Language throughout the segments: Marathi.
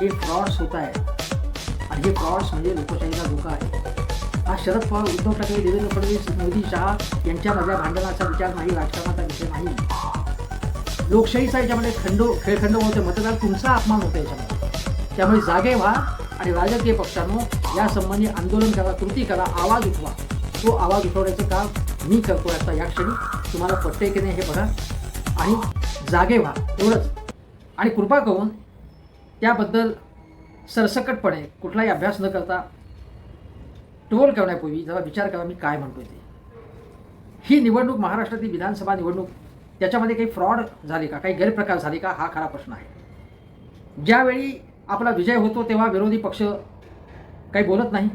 हे फ्रॉड्स होत आहे आणि हे फ्रॉड्स म्हणजे लोकशाहीला धोका आहे. हा शरद पवार उद्धव ठाकरे देवेंद्र फडणवीस मोदी शहा यांच्यामधल्या भांडणाचा विचार नाही राजकारणाचा विषय नाही. लोकशाहीचा याच्यामध्ये खंडो खेळखंड होते मतदार तुमचा अपमान होतो याच्यामध्ये. त्यामुळे जागे व्हा आणि राजकीय पक्षांनो या संबंधी आंदोलन करा कृती करा आवाज उठवा. तो आवाज उठवण्याचं काम मी करतो आता या क्षणी. तुम्हाला पटते की नाही हे बघा. आणि जागे व्हा एवढंच. आणि कृपा करून त्याबद्दल सरसकटपणे कुठलाही अभ्यास न करता ट्रोल करण्यापूर्वी जरा विचार करा मी काय म्हणतो ते. ही निवडणूक महाराष्ट्रातील विधानसभा निवडणूक त्याच्यामध्ये काही फ्रॉड झाले का? काही गैरप्रकार झाले का? हा खरा प्रश्न आहे. ज्यावेळी आपला विजय होतो तेव्हा विरोधी पक्ष काही बोलत नाही.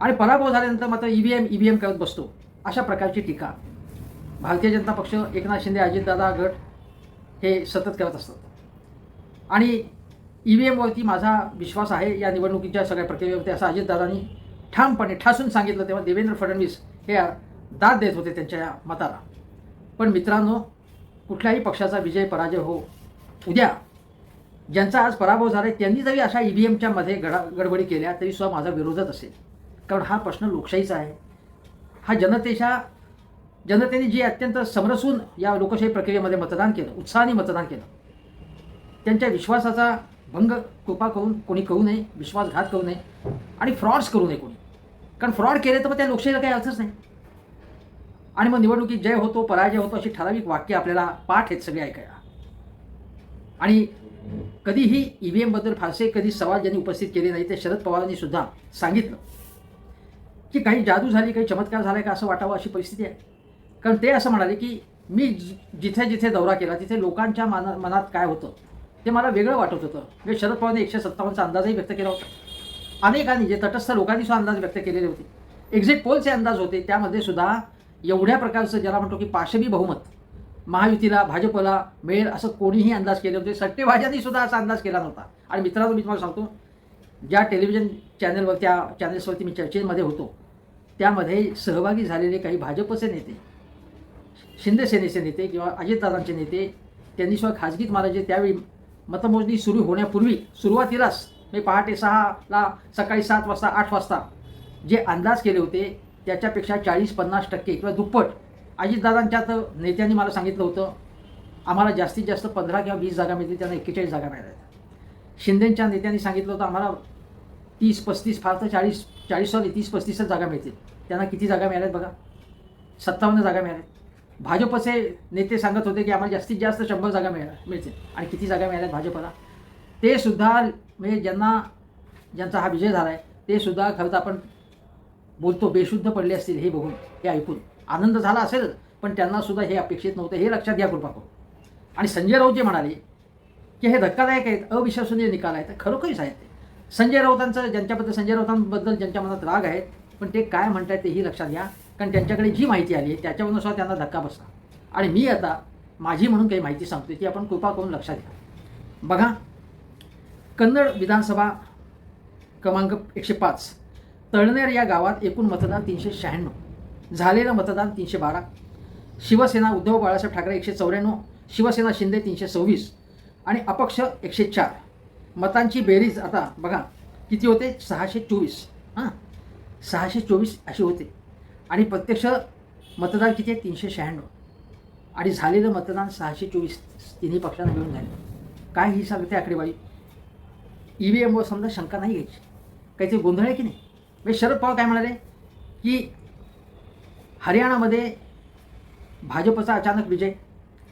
आणि पराभव झाल्यानंतर मात्र E V M E V M करत बसतो. अशा प्रकारची टीका. भारतीय जनता पक्ष एकनाथ शिंदे अजितदादा गट हे सतत करत असतात. आणि ई व्ही एमवरती माझा विश्वास आहे या निवडणुकीच्या सगळ्या प्रक्रियेवरती असं अजितदादांनी ठामपणे ठासून सांगितलं तेव्हा देवेंद्र फडणवीस हे दाद देत होते त्यांच्या या मताला. पण मित्रांनो कुठल्याही पक्षाचा विजय पराजय हो उद्या ज्यांचा आज पराभव झाला आहे त्यांनी जरी अशा ई व्ही एमच्या मध्ये गडा गडबडी केल्या तरी सुद्धा माझा विरोधच असेल. कारण हा प्रश्न लोकशाहीचा आहे. हा जनतेच्या जनतेने जी अत्यंत समरसून या लोकशाही प्रक्रियेमध्ये मतदान केलं उत्साहाने मतदान केलं त्यांच्या विश्वासाचा भंग कृपा करून कोणी करू नये विश्वासघात करू नये आणि फ्रॉड्स करू नये कोणी. कारण फ्रॉड केले तर मग त्या लोकशाहीला काही अर्थच नाही. आणि मग निवडणुकीत जय होतो पराजय होतो अशी ठराविक वाक्य आपल्याला पाठ आहेत सगळे ऐकायला. आणि कधीही ई व्ही एमबद्दल फारसे कधी सवाल ज्यांनी उपस्थित केले नाही ते शरद पवारांनी सुद्धा सांगितलं. की काही जादू झाली काही चमत्कार झाला का असं वाटावं अशी परिस्थिती आहे. कारण ते असं म्हणाले की मी जिथे जिथे दौरा केला तिथे लोकांच्या मना मनात काय होतं? ते मला वेगळं वाटत होतं. म्हणजे शरद पवारने एकशे सत्तावन्नचा अंदाजही व्यक्त केला होता. अनेकांनी जे तटस्थ लोकांनी सुद्धा अंदाज व्यक्त केलेले होते. एक्झिट पोलचे अंदाज होते. त्यामध्ये सुद्धा एवढ्या प्रकारचं ज्याला म्हणतो की पाशवी बहुमत महायुतीला भाजपला मिळेल असं कोणीही अंदाज केले होते. सट्टेबाजांनी सुद्धा असा अंदाज केला नव्हता. आणि मित्रांनो मी तुम्हाला सांगतो ज्या टेलिव्हिजन चॅनलवर त्या चॅनल्सवरती मी चर्चेमध्ये होतो त्यामध्ये सहभागी झालेले काही भाजपचे नेते शिंदेसेनेचे नेते किंवा अजितदादांचे नेते त्यांनी सुद्धा खाजगीत मला जे त्यावेळी मतमोजणी सुरू होण्यापूर्वी सुरुवातीलाच मी पहाटे सहाला सकाळी सात वाजता आठ वाजता जे अंदाज केले होते त्याच्यापेक्षा चाळीस पन्नास टक्के किंवा दुप्पट अजितदादांच्या तर नेत्यांनी मला सांगितलं होतं आम्हाला जास्तीत जास्त पंधरा किंवा वीस जागा मिळतील त्यांना एक्केचाळीस जागा मिळाल्या शिंदेच्या नेत्यांनी सांगितलं होतं आम्हाला तीस पस्तीस फार तर चाळीस चाळीस सॉरी तीस पस्तीसच जागा मिळतील. त्यांना किती जागा मिळाल्यात बघा? सत्तावन्न जागा मिळाल्यात भाजपचे नेते सांगत होते की आम्हाला जास्तीत जास्त शंभर जागा मिळा मिळतील. आणि किती जागा मिळाल्यात भाजपला? ते सुद्धा म्हणजे ज्यांना ज्यांचा हा विजय झाला आहे ते सुद्धा खरं तर आपण बोलतो बेशुद्ध पडले असतील हे बघून हे ऐकून. आनंद झाला असेल पण त्यांना सुद्धा हे अपेक्षित नव्हतं हे लक्षात घ्या कृपा करून. आणि संजय राऊत जे म्हणाले की हे धक्कादायक आहेत अविश्वसनीय निकाल आहेत खरोखरीच आहेत ते. संजय राऊतांचं ज्यांच्याबद्दल संजय राऊतांबद्दल ज्यांच्या मनात राग आहेत पण ते काय म्हणत आहेत तेही लक्षात घ्या. कारण त्यांच्याकडे जी माहिती आली आहे त्याच्यावरून त्यांना धक्का बसला. आणि मी आता माझी म्हणून काही माहिती सांगतो ती आपण कृपा करून लक्षात घ्या. बघा कन्नड विधानसभा क्रमांक एकशे पाच तळनेर या गावात एकूण मतदान तीनशे शहाण्णव झालेलं मतदान तीनशे बारा शिवसेना उद्धव बाळासाहेब ठाकरे एकशे चौऱ्याण्णव शिवसेना शिंदे तीनशे सव्वीस आणि अपक्ष एकशे चार. मतांची बेरीज आता बघा किती होते? सहाशे चोवीस. हां? सहाशे चोवीस अशी होते. आणि प्रत्यक्ष मतदान किती आहे? तीनशे शहाण्णव. आणि झालेलं मतदान सहाशे चोवीस तिन्ही पक्षांना मिळून झाले. काय ही सांगते आकडेवारी? ई व्ही एमवर समजा शंका नाही घ्यायची. काहीतरी गोंधळ आहे की नाही? म्हणजे शरद पवार काय म्हणाले? की हरियाणामध्ये भाजपचा अचानक विजय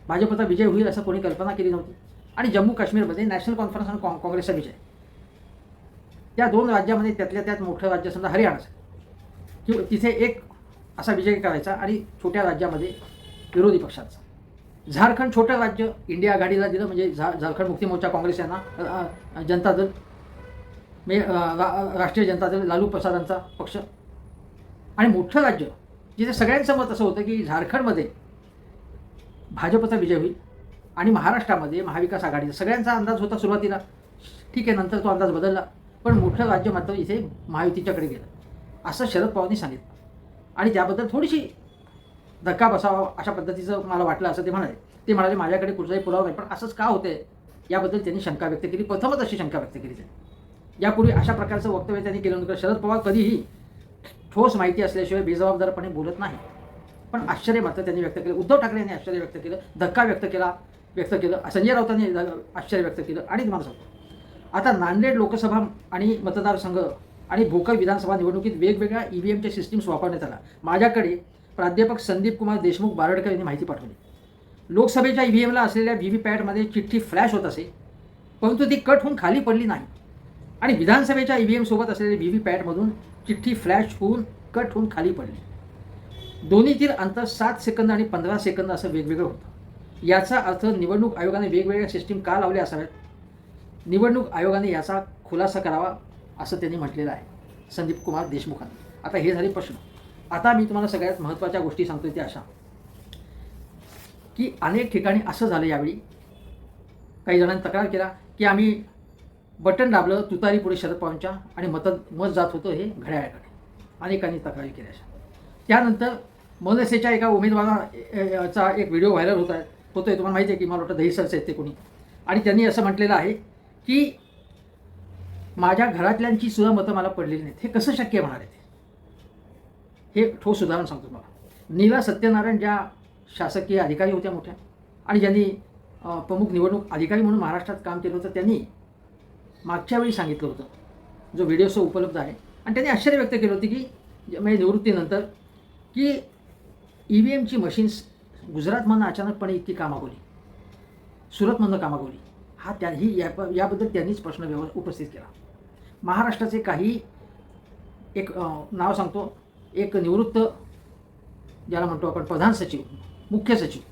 भाजपचा विजय होईल असं कोणी कल्पना केली नव्हती. आणि जम्मू काश्मीरमध्ये नॅशनल कॉन्फरन्स आणि काँ काँग्रेसचा विजय. त्या दोन राज्यामध्ये त्यातल्या त्यात मोठं राज्य समजा हरियाणाचं. किंवा तिथे एक असा विजय करायचा आणि छोट्या राज्यामध्ये विरोधी पक्षाचा. झारखंड छोटं राज्य इंडिया आघाडीला दिलं म्हणजे झा झारखंड मुक्ती मोर्चा काँग्रेस यांना जनता दल म्हणजे रा- राष्ट्रीय जनता दल लालू प्रसादांचा पक्ष. आणि मोठं राज्य जिथे सगळ्यांचं मत असं होतं की झारखंडमध्ये भाजपचा विजय होईल आणि महाराष्ट्रामध्ये महाविकास आघाडीचा सगळ्यांचा अंदाज होता सुरुवातीला. ठीक आहे नंतर तो अंदाज बदलला पण मोठं राज्य मात्र इथे महायुतीच्याकडे गेलं. असं शरद पवारांनी सांगितलं. आणि त्याबद्दल थोडीशी धक्का बसावा अशा पद्धतीचं मला वाटलं असं ते म्हणाले. ते म्हणाले माझ्याकडे कुठलाही पुरावा नाही पण असंच का होते याबद्दल त्यांनी शंका व्यक्त केली. प्रथमच अशी शंका व्यक्त केली त्यांनी. यापूर्वी अशा प्रकारचं वक्तव्य त्यांनी केलं शरद पवार कधीही ठोस माहिती असल्याशिवाय बेजबाबदारपणे बोलत नाही. पण आश्चर्य मात्र त्यांनी व्यक्त केलं. उद्धव ठाकरे यांनी आश्चर्य व्यक्त केलं धक्का व्यक्त केला व्यक्त केलं संजय राऊतांनी आश्चर्य व्यक्त केलं आणि तुम्हाला सांगतो. आता नांदेड लोकसभा आणि मतदारसंघ आणि भोकर विधानसभा निवडणुकीत वेगवेगळ्या ई व्ही एमच्या सिस्टीम्स वापरण्यात आला माझ्याकडे प्राध्यापक संदीप कुमार देशमुख बारडकर यांनी माहिती पाठवली. लोकसभेच्या ई व्ही एमला असलेल्या व्ही व्ही पॅटमध्ये चिठ्ठी फ्लॅश होत असे परंतु ती कट होऊन खाली पडली नाही. आणि विधानसभेच्या ई व्ही एमसोबत असलेल्या व्ही व्ही पॅटमधून चिठ्ठी फ्लॅश होऊन कट होऊन खाली पडली. दोन्हीतील अंतर सात सेकंद आणि पंधरा सेकंद असं वेगवेगळं होतं. याचा अर्थ निवडणूक आयोगाने वेगवेगळ्या सिस्टीम का लावल्या असाव्यात? निवडणूक आयोगाने याचा खुलासा करावा असं त्यांनी म्हटलेलं आहे संदीप कुमार देशमुखांनी. आता हे झाले प्रश्न. आता मी तुम्हाला सगळ्यात महत्त्वाच्या गोष्टी सांगतोय त्या अशा. की अनेक ठिकाणी असं झालं यावेळी. काही जणांनी तक्रार केला की आम्ही बटन दाबलं तुतारी पुढे शरद पवारांच्या आणि मत मत जात होतं हे घड्याळाकडे. अनेकांनी तक्रारी केल्या अशा. त्यानंतर मनसेच्या एका उमेदवाराचा एक व्हिडिओ व्हायरल होत आहे. होतोय तुम्हाला माहिती आहे की मला वाटतं दहीसरचे आहेत ते कोणी. आणि त्यांनी असं म्हटलेलं आहे की माझ्या घरातल्यांची सुद्धा मतं मला पडलेली नाहीत. हे कसं शक्य होणार आहे ते? हे ठोस उदाहरण सांगतो तुम्हाला. नीला सत्यनारायण ज्या शासकीय अधिकारी होत्या मोठ्या आणि ज्यांनी प्रमुख निवडणूक अधिकारी म्हणून महाराष्ट्रात काम केलं होतं त्यांनी मागच्या वेळी सांगितलं होतं. जो व्हिडिओ उपलब्ध आहे. आणि त्यांनी आश्चर्य व्यक्त केलं होतं की म्हणजे निवृत्तीनंतर की ई व्ही एमची मशीन्स गुजरातमधनं अचानकपणे इतकी कामागवली सुरतमधनं कामागवली हा त्या ही या याबद्दल त्यांनीच प्रश्न व्यवस्था उपस्थित केला. महाराष्ट्राचे काही एक नाव सांगतो. एक निवृत्त ज्याला म्हणतो आपण प्रधान सचिव मुख्य सचिव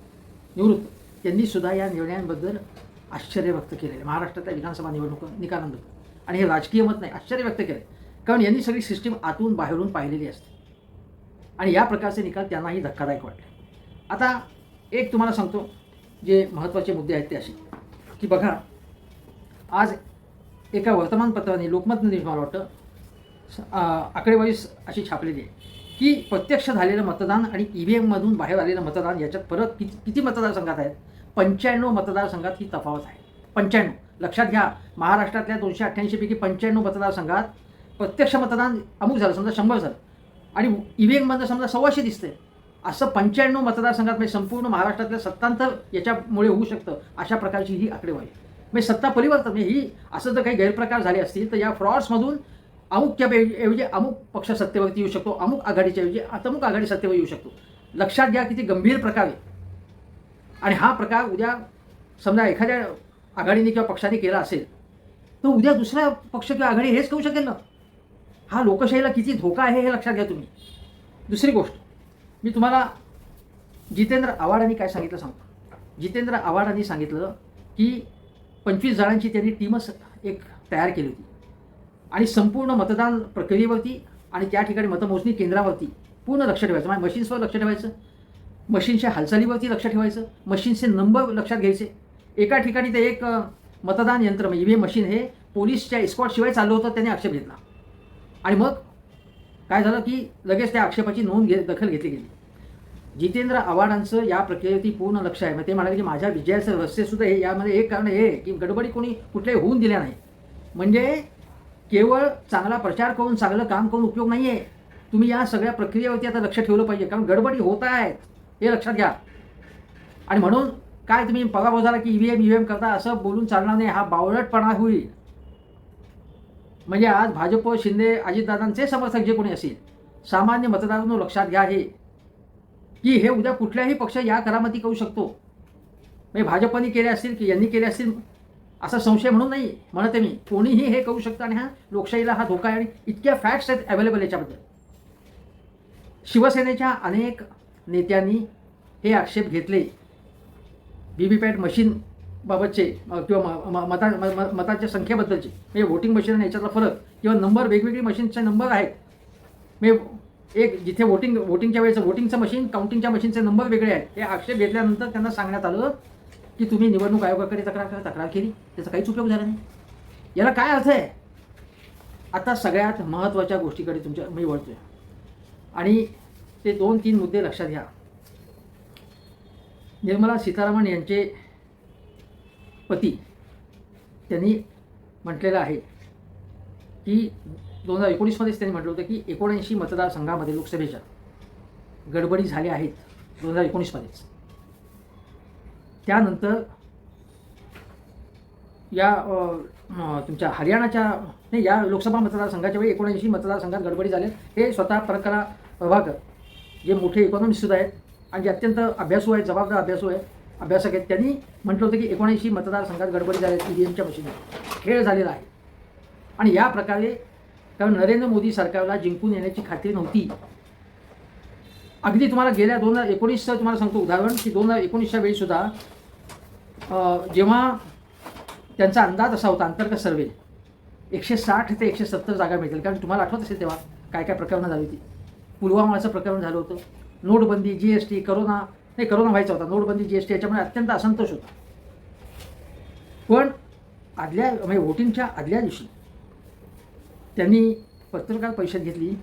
निवृत्त यांनी सुद्धा या निर्णयांबद्दल आश्चर्य व्यक्त केलेलं आहे. महाराष्ट्रातल्या विधानसभा निवडणूक निकालांबद्दल. आणि हे राजकीय मत नाही आश्चर्य व्यक्त केलं कारण यांनी सगळी सिस्टीम आतून बाहेरून पाहिलेली असते. आणि या प्रकारचे निकाल त्यांनाही धक्कादायक वाटले. आता एक तुम्हाला सांगतो जे महत्त्वाचे मुद्दे आहेत ते असे. की बघा आज एका वर्तमानपत्राने लोकमत मला वाटतं स- आकडेवारी अशी छापलेली आहे की प्रत्यक्ष झालेलं मतदान आणि ई व्ही एममधून बाहेर आलेलं मतदान याच्यात परत किती किती मतदारसंघात आहेत? पंच्याण्णव मतदारसंघात ही तफावत आहे. पंच्याण्णव. लक्षात घ्या महाराष्ट्रातल्या दोनशे अठ्ठ्याऐंशीपैकी पंच्याण्णव मतदारसंघात प्रत्यक्ष मतदान अमुक झालं समजा शंभर झालं. आणि ई व्ही एममधनं समजा सव्वाशे दिसते असं पंच्याण्णव मतदारसंघात म्हणजे संपूर्ण महाराष्ट्रातल्या सत्तांतर याच्यामुळे होऊ शकतं अशा प्रकारची ही आकडेवारी म्हणजे सत्ता परिवर्तन म्हणजे ही असं जर काही गैरप्रकार झाले असतील तर या फ्रॉड्समधून अमुक ऐवजी ऐवजी अमुक पक्ष सत्तेवरती येऊ शकतो अमुक आघाडीच्या ऐवजी अमुक आघाडी सत्तेवर येऊ शकतो. लक्षात घ्या किती गंभीर प्रकार आहे आणि हा प्रकार उद्या समजा एखाद्या आघाडीने किंवा पक्षाने केला असेल तर उद्या दुसरा पक्ष किंवा आघाडी हेच करू शकेल ना? हा लोकशाहीला किती धोका आहे हे लक्षात घ्या तुम्ही. दुसरी गोष्ट मी तुम्हाला जितेंद्र आव्हाडांनी काय सांगितलं सांगतो. जितेंद्र आव्हाडांनी सांगितलं की पंचवीस जणांची त्यांनी टीमच एक तयार केली होती. आणि संपूर्ण मतदान प्रक्रियेवरती आणि त्या ठिकाणी मतमोजणी केंद्रावरती पूर्ण लक्ष ठेवायचं. म्हणजे मशीन्सवर लक्ष ठेवायचं. मशीनच्या हालचालीवरती लक्ष ठेवायचं. मशीनचे नंबर लक्षात घ्यायचे. एका ठिकाणी ते एक मतदान यंत्र म्हणजे ई मशीन हे पोलीसच्या इस्कॉटशिवाय चाललं होतं त्याने आक्षेप घेतला. आणि मग काय झालं की लगेच त्या आक्षेपाची नोंद घे दखल घेतली गेली. जितेंद्र आव्हाडांचं या प्रक्रियेवरती पूर्ण लक्ष आहे. मग ते म्हणाले की माझ्या विजयाचं रहस्य सुद्धा हे यामध्ये एक कारण हे की गडबडी कोणी कुठल्याही होऊन दिल्या नाही. म्हणजे केवळ चांगला प्रचार करून चांगलं काम करून उपयोग नाही आहे तुम्ही या सगळ्या प्रक्रियेवरती आता लक्ष ठेवलं पाहिजे. कारण गडबडी होत आहेत. हे लक्षात घ्या. आणि म्हणून काय तुम्ही पगार झाला की ईव्हीएम ईव्हीएम करता असं बोलून चालणार नाही हा बावळटपणा होईल. म्हणजे आज भाजप शिंदे अजितदादांचे समर्थक जे कोणी असेल सामान्य मतदारांनो लक्षात घ्या हे. की हे उद्या कुठल्याही पक्ष या करामती करू शकतो. म्हणजे भाजपने केले असतील की यांनी केले असतील असा संशय म्हणून नाही म्हणते मी. कोणीही हे करू शकतं आणि हा लोकशाहीला हा धोका आहे. आणि इतक्या फॅक्ट्स आहेत अवेलेबल याच्याबद्दल. शिवसेनेच्या अनेक नेत्यांनी हे आक्षेप घेतले. व्ही व्ही पॅट मशीनबाबतचे किंवा म- म- मता म- म- मताच्या संख्येबद्दलचे. म्हणजे वोटिंग मशीन आणि याच्यातला फरक. किंवा नंबर वेगवेगळी मशीनचे नंबर आहेत. म्हणजे एक जिथे वोटिंग वोटिंगच्या वेळेचं वोटिंगचं मशीन काउंटिंगच्या मशीनचे नंबर वेगळे आहेत. हे आक्षेप घेतल्यानंतर त्यांना सांगण्यात आलं की तुम्ही निवडणूक आयोगाकडे तक्रार करा तक्रार केली. त्याचा काहीच उपयोग झाला नाही. याला काय अर्थ आहे? आता सगळ्यात महत्त्वाच्या गोष्टीकडे तुमच्या मी वळतोय. आणि ते दोन तीन मुद्दे लक्षात घ्या. निर्मला सीतारामन यांचे पती त्यांनी म्हटलेलं आहे की दोन हजार एकोणीसमध्येच त्यांनी म्हटलं होतं की एकोणऐंशी मतदारसंघामध्ये लोकसभेच्या गडबडी झाल्या आहेत दोन हजार एकोणीसमध्येच त्यानंतर या तुमच्या हरियाणाच्या नाही या लोकसभा मतदारसंघाच्या वेळी एकोणऐंशी मतदारसंघात गडबडी झाल्या हे स्वतः परकरा प्रभाकर जे मोठे इकॉनॉमिस्ट आहेत आणि जे अत्यंत अभ्यासू आहेत जबाबदार अभ्यासू आहेत अभ्यासक आहेत त्यांनी म्हटलं होतं की एकोणऐंशी मतदारसंघात गडबडी झाली ई व्ही एमच्या मशीन खेळ झालेला आहे. आणि या प्रकारे कारण नरेंद्र मोदी सरकारला जिंकून येण्याची खात्री नव्हती. अगदी तुम्हाला गेल्या दोन हजार एकोणीसचं तुम्हाला सांगतो उदाहरण की दोन हजार एकोणीसच्या वेळीसुद्धा जेव्हा त्यांचा अंदाज असा होता अंतर्गत सर्वे एकशे साठ ते एकशे सत्तर जागा मिळतील. कारण तुम्हाला आठवत असेल तेव्हा काय काय प्रकरणं झाली होती. पुलवामाचं प्रकरण झालं होतं. नोटबंदी जी एस टी करोना नाही करोना व्हायचा होता. नोटबंदी जी एस टी याच्यामुळे अत्यंत असंतोष होता. पण आदल्या म्हणजे वोटिंगच्या आदल्या दिवशी त्यांनी पत्रकार परिषद घेतली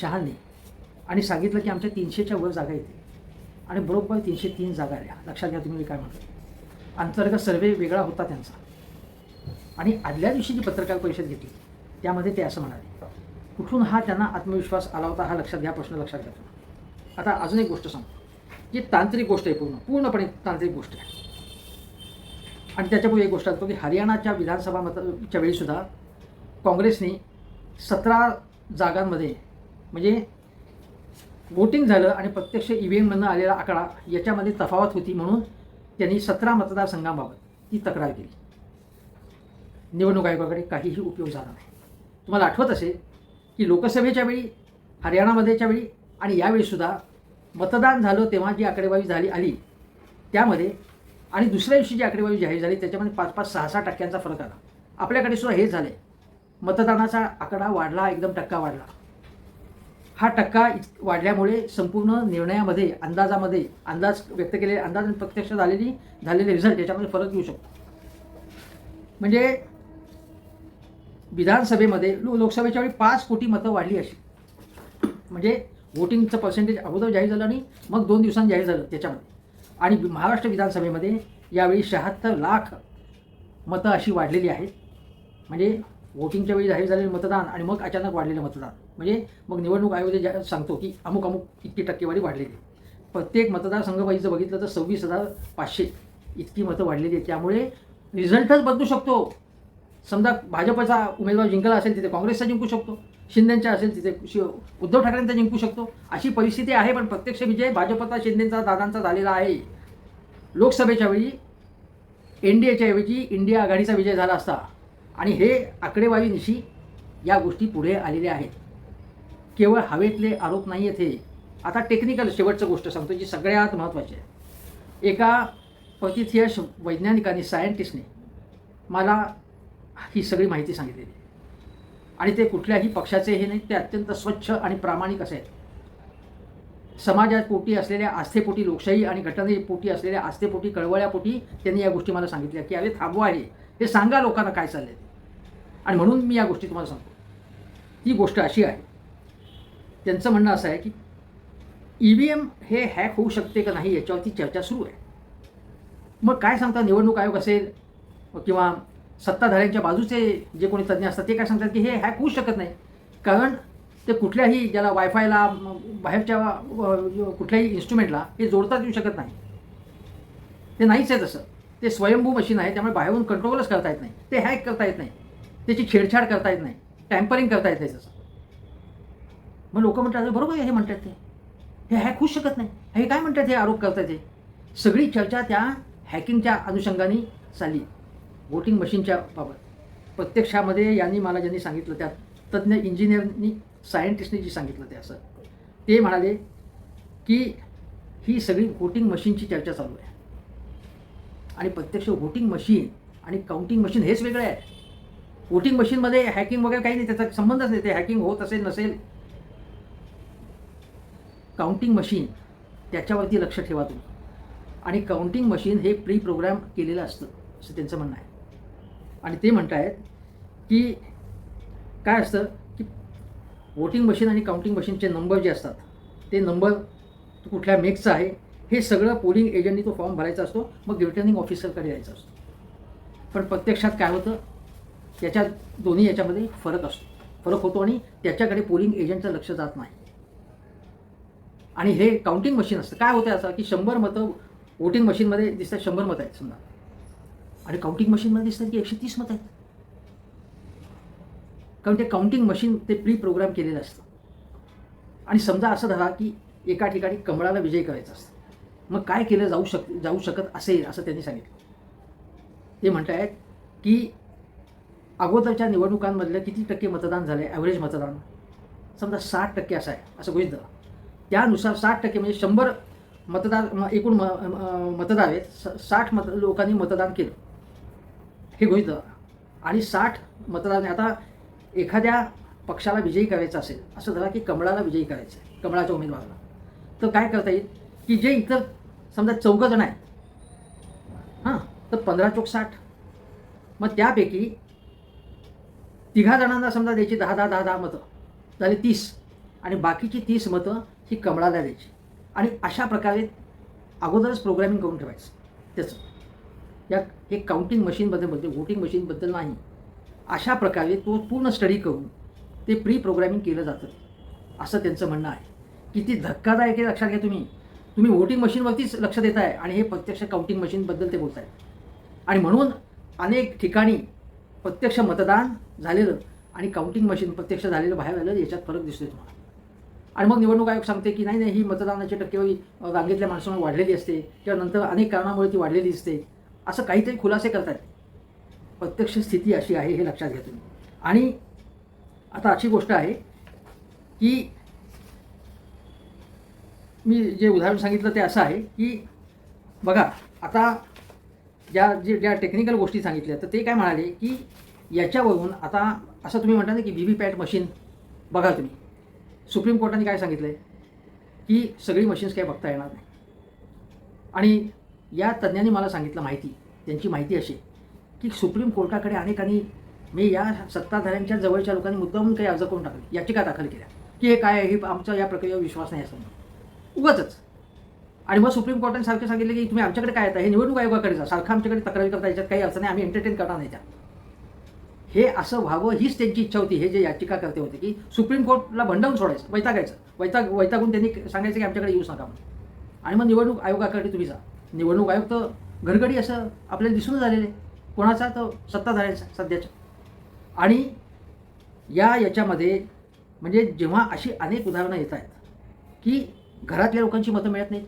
शहाने आणि सांगितलं की आमच्या तीनशेच्या वर जागा येते. आणि बरोबर तीनशे तीन जागा आल्या लक्षात घ्या तुम्ही मी काय म्हणतो अंतर्गत सर्वे वेगळा होता त्यांचा. आणि आदल्या दिवशी जी पत्रकार परिषद घेतली त्यामध्ये ते असं म्हणाले. कुठून हा त्यांना आत्मविश्वास आला होता हा लक्षात घ्या प्रश्न लक्षात घ्या आता अजून एक गोष्ट सांगतो. जी तांत्रिक गोष्ट आहे पूर्ण पूर्णपणे तांत्रिक गोष्ट आहे. आणि त्याच्यापुढे एक गोष्ट असतो की हरियाणाच्या विधानसभा मतच्या वेळीसुद्धा काँग्रेसने सतरा जागांमध्ये म्हणजे वोटिंग झालं आणि प्रत्यक्ष ई व्ही एममधनं आलेला आकडा याच्यामध्ये तफावत होती म्हणून त्यांनी सतरा मतदारसंघांबाबत ती तक्रार केली. निवडणूक आयोगाकडे काहीही उपयोग झाला नाही. तुम्हाला आठवत असेल की लोकसभेच्या वेळी हरियाणामध्येच्या वेळी आणि यावेळीसुद्धा मतदान झालं तेव्हा जी आकडेवारी झाली आली त्यामध्ये आणि दुसऱ्या दिवशी जी आकडेवारी जाहीर झाली त्याच्यामध्ये पाच पाच सहा सहा टक्क्यांचा फरक आला. आपल्याकडे सुद्धा हेच झालं आहे मतदानाचा आकडा वाढला एकदम टक्का वाढला. हा टक्का वाढल्यामुळे संपूर्ण निर्णयामध्ये अंदाजामध्ये अंदाज व्यक्त केलेले अंदाज आणि प्रत्यक्ष झालेली झालेले रिझल्ट याच्यामध्ये फरक येऊ शकतो. म्हणजे विधानसभेमध्ये लो लोकसभेच्या वेळी पाच कोटी मतं वाढली अशी. म्हणजे वोटिंगचं पर्सेंटेज अगोदर जाहीर झालं आणि मग दोन दिवसांनी जाहीर झालं त्याच्यामध्ये. आणि महाराष्ट्र विधानसभेमध्ये यावेळी शहात्तर लाख मतं अशी वाढलेली आहेत. म्हणजे वोटिंगच्या वेळी जाहीर झालेलं मतदान आणि मग अचानक वाढलेलं मतदान. म्हणजे मग निवडणूक आयोग ज्या- सांगतो की अमुक अमुक इतकी टक्केवारी वाढलेली. प्रत्येक मतदारसंघ बघितलं तर सव्वीस हजार पाचशे इतकी मतं वाढलेली आहेत. त्यामुळे रिझल्टच बदलू शकतो. समजा भाजपचा उमेदवार जिंकला असेल तिथे काँग्रेसचा जिंकू शकतो. शिंदेंचा असेल तिथे उद्धव ठाकरेंचा जिंकू शकतो. अशी परिस्थिती आहे पण प्रत्यक्ष विजय भाजपचा शिंदेचा दादांचा झालेला आहे. लोकसभेच्या वेळी एन डी एच्या ऐवजी इंडिया आघाडीचा विजय झाला असता. आणि हे आकडेवारीनिशी या गोष्टी पुढे आलेल्या आहेत. केवळ हवेतले आरोप नाही आहेत हे. आता टेक्निकल शेवटचं गोष्ट सांगतो जी सगळ्यात महत्त्वाची आहे. एका प्रतिथीय वैज्ञानिकाने सायंटिस्टने मला ही सगळी माहिती सांगितलेली. आणि ते कुठल्याही पक्षाचे हे नाही ते अत्यंत स्वच्छ आणि प्रामाणिक असे आहेत. समाजात पोटी असलेल्या आस्थेपोटी लोकशाही आणि घटनेपोटी असलेल्या आस्थेपोटी कळवळ्यापोटी त्यांनी या गोष्टी मला सांगितल्या की अरे थांबवा आहे हे सांगा लोकांना काय चाललंय ते. आणि म्हणून मी या गोष्टी तुम्हाला सांगतो. ही गोष्ट अशी आहे त्यांचं म्हणणं असं आहे की ई व्ही एम हे हॅक होऊ शकते का नाही याच्यावरती चर्चा सुरू आहे. मग काय सांगता निवडणूक आयोग असेल किंवा सत्ताधाऱ्यांच्या बाजूचे जे कोणी तज्ज्ञ असतात ते काय सांगतात की हे हॅक होऊ शकत नाही. कारण ते कुठल्याही ज्याला वायफायला बाहेरच्या कुठल्याही इन्स्ट्रुमेंटला हे जोडताच येऊ शकत नाही. ते नाहीच आहे तसं. ते स्वयंभू मशीन आहे त्यामुळे बाहेरून कंट्रोलच करता येत नाही. ते हॅक करता येत नाही. त्याची छेडछाड करता येत नाही. टॅम्परिंग करता येत नाही तसं मग लोक म्हणतात बरोबर आहे हे म्हणतात ते. हे हॅक होऊच शकत नाही. हे काय म्हणतात हे आरोप करतात हे? सगळी चर्चा त्या हॅकिंगच्या अनुषंगाने चालली. वोटिंग मशीनच्या बाबत. प्रत्यक्षामध्ये यांनी मला ज्यांनी सांगितलं त्या तज्ज्ञ इंजिनियरनी सायंटिस्टनी जी सांगितलं ते असं. ते म्हणाले की ही सगळी वोटिंग मशीनची चर्चा चालू आहे. आणि प्रत्यक्ष वोटिंग मशीन आणि काउंटिंग मशीन हेच वेगळं आहे. वोटिंग मशीनमध्ये हॅकिंग वगैरे काही नाही त्याचा संबंधच नाही. ते हॅकिंग होत असेल नसेल. काउंटिंग मशीन त्याच्यावरती लक्ष ठेवा तुम्ही. आणि काउंटिंग मशीन हे प्री प्रोग्राम केलेलं असतं असं त्यांचं म्हणणं आहे. आणि ते म्हणत आहेत की काय असतं की वोटिंग मशीन आणि काउंटिंग मशीनचे नंबर जे असतात ते नंबर कुठल्या मेकचा आहे हे सगळं पोलिंग एजंटनी तो फॉर्म भरायचा असतो मग रिटर्निंग ऑफिसरकडे यायचा असतो. पण प्रत्यक्षात काय होतं याच्या दोन्ही याच्यामध्ये फरक असतो. फरक होतो आणि त्याच्याकडे पोलिंग एजंटचं लक्ष जात नाही. आणि हे काउंटिंग मशीन असतं. काय होतं असं की शंभर मतं वोटिंग मशीनमध्ये दिसतात शंभर मतं आहेत समजा. आणि काउंटिंग मशीनमध्ये दिसतात की एकशे तीस मतं आहेत. कारण ते काउंटिंग मशीन ते प्री प्रोग्राम केलेलं असतं. आणि समजा असं धरा की एका ठिकाणी कमळाला विजय करायचा असतं. मग काय केलं जाऊ शक जाऊ शकत असेल असं त्यांनी सांगितलं. ते म्हणत आहेत की अगोदरच्या निवडणुकांमधलं किती टक्के मतदान झालं आहे ॲव्हरेज मतदान. समजा साठ टक्के असं आहे असं गृहित धरा त्यानुसार साठ टक्के म्हणजे शंभर मतदार एकूण म मतदार आहेत स- साठ मत लोकांनी मतदान केलं. हे गृहित धरा आणि साठ मतदार आता एखाद्या पक्षाला विजयी करायचं असेल असं धरा की कमळाला विजयी करायचं आहे कमळाच्या उमेदवाराला. तर काय करता येईल? की जे इतर समजा चौघं जण आहेत. हां तर पंधरा चौक साठ. मग त्यापैकी तिघा जणांना समजा द्यायची दहा दहा दहा दहा मतं. झाली तीस. आणि बाकीची तीस मतं ही कमळाला द्यायची. आणि अशा प्रकारे अगोदरच प्रोग्रॅमिंग करून ठेवायचं. त्याचं. या हे काउंटिंग मशीनबद्दल बोलते. वोटिंग मशीनबद्दल नाही. अशा प्रकारे तो पूर्ण स्टडी करून ते प्री प्रोग्रॅमिंग केलं जातं. असं त्यांचं म्हणणं आहे. किती धक्कादायक आहे लक्षात घ्या तुम्ही. तुम्ही वोटिंग मशीनवरतीच लक्ष देत आहे आणि हे प्रत्यक्ष काउंटिंग मशीनबद्दल ते बोलत आहेत आणि म्हणून अनेक ठिकाणी प्रत्यक्ष मतदान झालेलं आणि काउंटिंग मशीन प्रत्यक्ष झालेलं बाहेर आलं याच्यात फरक दिसतोय तुम्हाला. आणि मग निवडणूक आयोग सांगते की नाही नाही ही मतदानाची टक्केवारी रांगेतल्या माणसांना वाढलेली असते किंवा नंतर अनेक कारणामुळे ती वाढलेली दिसते. असं काहीतरी खुलासे करतात प्रत्यक्ष स्थिती अशी आहे हे लक्षात घ्या तुम्ही. आणि आता अशी गोष्ट आहे की मी जे उदाहरण सांगितलं ते असं आहे की बघा आता ज्या जे ज्या टेक्निकल गोष्टी सांगितल्या तर ते काय म्हणाले की याच्यावरून आता असं तुम्ही म्हणता ना की व्ही व्ही पॅट मशीन बघा तुम्ही. सुप्रीम कोर्टाने काय सांगितलं आहे की सगळी मशीन्स काही बघता येणार नाही. आणि या तज्ज्ञांनी मला सांगितलं माहिती त्यांची माहिती अशी की सुप्रीम कोर्टाकडे अनेकांनी मी या सत्ताधाऱ्यांच्या जवळच्या लोकांनी मुद्दामून काही अर्ज करून टाकले. याचिका दाखल केल्या. की हे काय आहे? हे आमचा या प्रक्रियेवर विश्वास नाही असं म्हणून उगाचच. आणि मग सुप्रीम कोर्टाने सारखं सांगितलं की तुम्ही आमच्याकडे काय येतं? हे निवडणूक आयोगाकडे जा. सारखं आमच्याकडे तक्रारी करता याच्यात काही अर्थ नाही. आम्ही एंटरटेन करणार नाही त्या हे असं व्हावं हीच त्यांची इच्छा होती. हे जे याचिका करते होते की सुप्रीम कोर्टला भंडावून सोडायचं वैतागायचं. वैताग वैतागून त्यांनी सांगायचं की आमच्याकडे येऊच नका म्हणून. आणि मग निवडणूक आयोगाकडे तुम्ही जा. निवडणूक आयोग तर घरगडी असं आपल्याला दिसून झालेलं आहे कोणाचा तर सत्ताधाऱ्यांचा सध्याच्या. आणि या याच्यामध्ये म्हणजे जेव्हा अशी अनेक उदाहरणं येत आहेत की घरातल्या लोकांची मतं मिळत नाहीत.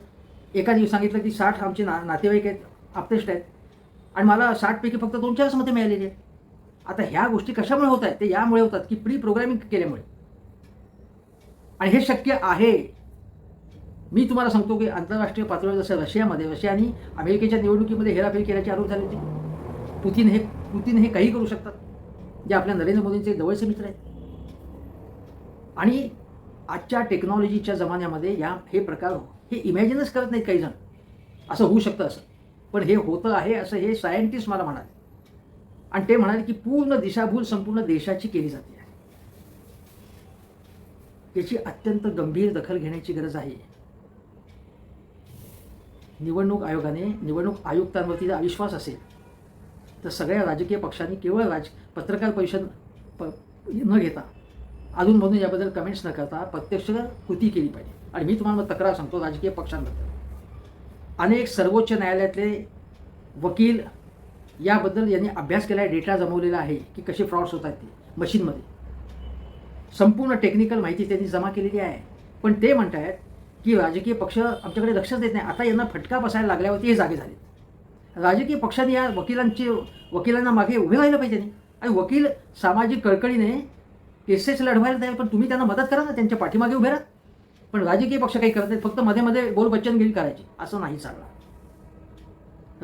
एका दिवशी सांगितलं की साठ आमचे ना नातेवाईक आहेत आप्तेष्ट आहेत. आणि मला साठपैकी फक्त दोन चारच मतं मिळालेली आहेत. आता ह्या गोष्टी कशामुळे होत आहेत? ते यामुळे होतात की प्री प्रोग्रामिंग केल्यामुळे. आणि हे शक्य आहे. मी तुम्हाला सांगतो की आंतरराष्ट्रीय पातळीवर जसं रशियामध्ये रशियानी अमेरिकेच्या निवडणुकीमध्ये हेराफेरी केल्याचे आरोप झाले होते. पुतीन हे पुतीन हे काही करू शकतात. जे आपल्या नरेंद्र मोदींचे जवळचे मित्र आहेत. आणि आजच्या टेक्नॉलॉजीच्या जमान्यामध्ये या हे प्रकार हो- हे इमॅजिनच करत नाहीत काही जण. असं होऊ शकतं असं. पण हे होतं आहे असं हे सायंटिस्ट मला म्हणाले. आणि ते म्हणाले की पूर्ण दिशाभूल संपूर्ण देशाची केली जाते. आहे याची अत्यंत गंभीर दखल घेण्याची गरज आहे. निवडणूक आयोगाने निवडणूक आयुक्तांवरती जर अविश्वास असेल तर सगळ्या राजकीय पक्षांनी केवळ राज पत्रकार परिषद प न घेता अधूनमधून याबद्दल कमेंट्स न करता प्रत्यक्ष कृती केली पाहिजे. आणि मी तुम्हाला तक्रार सांगतो राजकीय पक्षांबद्दल. अनेक सर्वोच्च न्यायालयातले वकील याबद्दल यांनी अभ्यास केला आहे डेटा जमवलेला आहे की कसे फ्रॉड्स होत आहेत ते मशीनमध्ये. संपूर्ण टेक्निकल माहिती त्यांनी जमा केलेली आहे. पण ते म्हणत आहेत की राजकीय पक्ष आमच्याकडे लक्षच देत नाही. आता यांना फटका बसायला लागल्यावरती हे जागे झाले राजकीय पक्षाने या वकिलांचे वकिलांना मागे उभे राहिलं पाहिजे आणि वकील सामाजिक कळकळीने केसेस लढवायला तयार पण तुम्ही त्यांना मदत करा ना त्यांच्या पाठीमागे उभे राहा. पण राजकीय पक्ष काही करत नाहीत फक्त मध्ये मध्ये बोल बच्चनगिरी करायची असं नाही चालणार.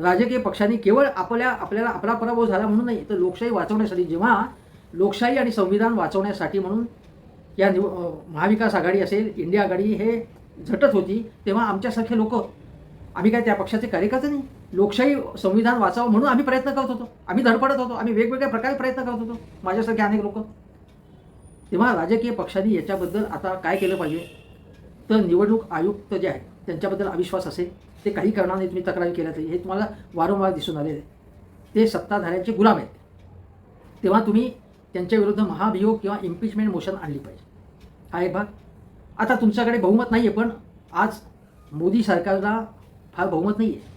राजकीय पक्षांनी केवळ आपल्या आपल्याला आपला पराभव झाला म्हणून नाही तर लोकशाही वाचवण्यासाठी जेव्हा लोकशाही आणि संविधान वाचवण्यासाठी म्हणून या निव महाविकास आघाडी असेल इंडिया आघाडी हे झटत होती तेव्हा आमच्यासारखे लोक आम्ही काय त्या पक्षाचे कार्यकर्ते नाही? लोकशाही संविधान वाचावं म्हणून आम्ही प्रयत्न करत होतो. आम्ही धडपडत होतो. आम्ही वेगवेगळ्या प्रकारे प्रयत्न करत होतो. माझ्यासारखे अनेक लोक. तेव्हा राजकीय पक्षांनी याच्याबद्दल आता काय केलं पाहिजे? तर निवडणूक आयुक्त जे आहेत त्यांच्याबद्दल अविश्वास असेल ते काही कारणाने तुम्ही तक्रारी केल्या तरी. हे तुम्हाला वारंवार दिसून आलेलं आहे ते सत्ताधाऱ्यांचे गुलाम आहेत. तेव्हा तुम्ही त्यांच्या विरुद्ध महाभियोग किंवा इम्पिचमेंट मोशन आणली पाहिजे. हा एक भाग. आता तुमच्याकडे बहुमत नाही आहे पण आज मोदी सरकारला फार बहुमत नाही आहे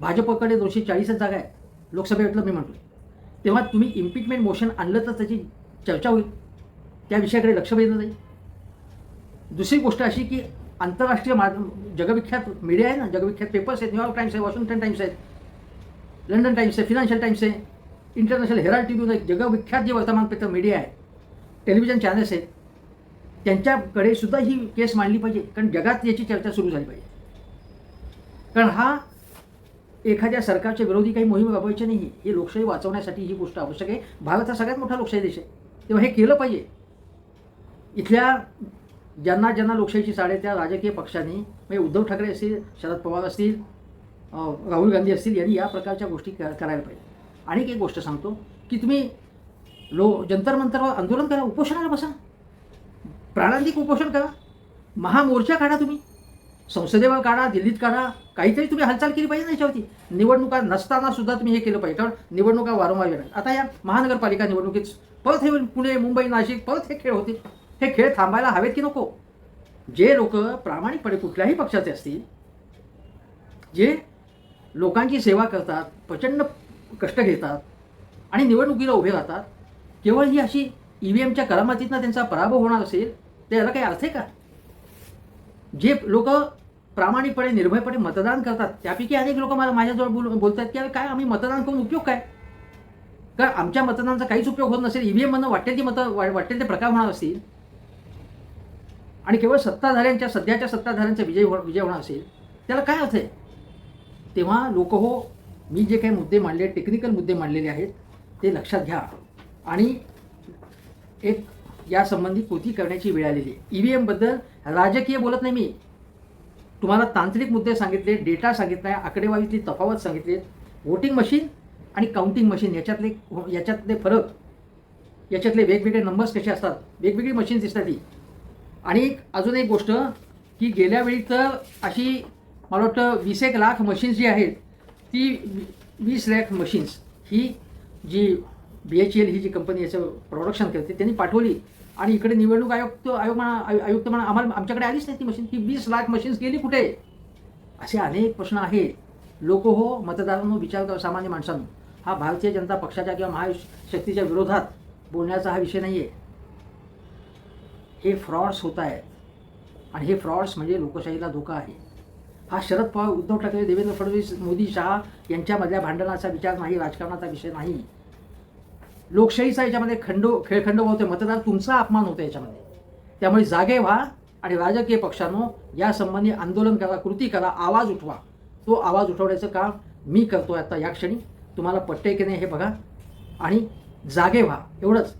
भाजपकडे दोनशे चाळीसच जागा आहे लोकसभेतलं मी म्हणतो तेव्हा तुम्ही इम्पिचमेंट मोशन आणलं तर त्याची चर्चा होईल. त्या विषयाकडे लक्ष वेधलं जाईल दुसरी गोष्ट अशी की आंतरराष्ट्रीय मा जगविख्यात मीडिया आहे ना जगविख्यात पेपर्स आहेत. न्यूयॉर्क टाइम्स आहे वॉशिंग्टन टाइम्स आहेत लंडन टाइम्स आहे फिनान्शियल टाइम्स आहे इंटरनॅशनल हेराल्ड ट्रिब्यून आहे. जगविख्यात जे वर्तमानपत्र मीडिया आहे टेलिव्हिजन चॅनल्स आहेत त्यांच्याकडे सुद्धा ही केस मांडली पाहिजे. कारण जगात याची चर्चा सुरू झाली पाहिजे. कारण हा एखाद्या सरकारच्या विरोधी काही मोहीम राबवायची नाही हे लोकशाही वाचवण्यासाठी ही गोष्ट आवश्यक आहे. भारत हा सगळ्यात मोठा लोकशाही देश आहे. तेव्हा हे केलं पाहिजे. इथल्या ज्यांना ज्यांना लोकशाहीची साडे त्या राजकीय पक्षांनी म्हणजे उद्धव ठाकरे असतील शरद पवार असतील राहुल गांधी असतील यांनी या प्रकारच्या गोष्टी क- करायला पाहिजे. आणखी एक गोष्ट सांगतो की तुम्ही लो जंतर मंतरवर आंदोलन करा उपोषणाला बसा. प्राणांतिक उपोषण करा. महामोर्चा काढा तुम्ही. संसदेवर काढा दिल्लीत काढा काहीतरी तुम्ही हालचाल केली पाहिजे ना याच्यावरती. निवडणुका नसताना सुद्धा तुम्ही हे केलं पाहिजे. कारण निवडणुका वारंवार येणार. आता या महानगरपालिका निवडणुकीत परत हे पुणे मुंबई नाशिक परत हे खेळ होते हे खेळ थांबायला हवेत की नको? जे लोक प्रामाणिकपणे कुठल्याही पक्षाचे असतील जे लोकांची सेवा करतात प्रचंड कष्ट घेतात आणि निवडणुकीला उभे राहतात केवळ ही अशी ई व्ही एमच्या करामतीतनं त्यांचा पराभव होणार असेल तर याला काही अर्थ आहे का? जे लोक प्रामाणिकपणे निर्भयपणे मतदान करतात त्यापैकी अनेक लोक मला माझ्याजवळ बोल बोलतात की अरे काय आम्ही मतदान करून उपयोग काय? कारण आमच्या मतदानाचा काहीच उपयोग होत नसेल ई व्ही एममधनं वाटेल ती मतं वा- वाटेल ते प्रकार होणार असतील. आणि केवळ सत्ताधाऱ्यांच्या सध्याच्या सत्ताधाऱ्यांचा विजय हो विजय होणार असेल त्याला काय अर्थ आहे? तेव्हा लोक हो मी जे काही मुद्दे मांडले टेक्निकल मुद्दे मांडलेले आहेत ते लक्षात घ्या. आणि एक यासंबंधी कृती करण्याची वेळ आलेली आहे. ई व्ही एमबद्दल राजकीय बोलत नाही मी. तुम्हाला तांत्रिक मुद्दे सांगितले डेटा सांगितला आहे आकडेवारीतली तफावत सांगितली वोटिंग मशीन आणि काउंटिंग मशीन याच्यातले याच्यातले फरक याच्यातले वेगवेगळे नंबर्स कसे असतात वेगवेगळी मशीन्स दिसतात ती आणि एक अजून एक गोष्ट की गेल्या वेळी तर अशी मला वाटतं वीस एक लाख मशीन्स जी आहेत ती वी- वीस लाख मशीन्स ही जी बी एच एल ही जी कंपनी याचं प्रोडक्शन करते त्यांनी पाठवली. आणि इकडे निवडणूक आयुक्त आयोग म्हणा आयु- आयुक्त म्हणा आम्हाला आमच्याकडे आलीच नाही ती मशीन ती वीस लाख मशीन्स गेली कुठे? असे अनेक प्रश्न आहेत. लोक हो मतदारांनो विचार करा सामान्य माणसांनो. हा भारतीय जनता पक्षाच्या किंवा महाशक्तीच्या विरोधात बोलण्याचा हा विषय नाही आहे हे फ्रॉड्स होत आहेत. आणि हे फ्रॉड्स म्हणजे लोकशाहीला धोका आहे. हा शरद पवार उद्धव ठाकरे देवेंद्र फडणवीस मोदी शहा यांच्यामधल्या भांडणाचा विचार नाही राजकारणाचा विषय नाही. लोकशाहीचा याच्यामध्ये खंडो खेळखंडो होते मतदार तुमचा अपमान होतो याच्यामध्ये. त्यामुळे जागे व्हा आणि राजकीय पक्षांनो यासंबंधी आंदोलन करा कृती करा आवाज उठवा. तो आवाज उठवण्याचं काम मी करतोय आता या क्षणी. तुम्हाला पटते की नाही हे बघा. आणि जागे व्हा. एवढंच.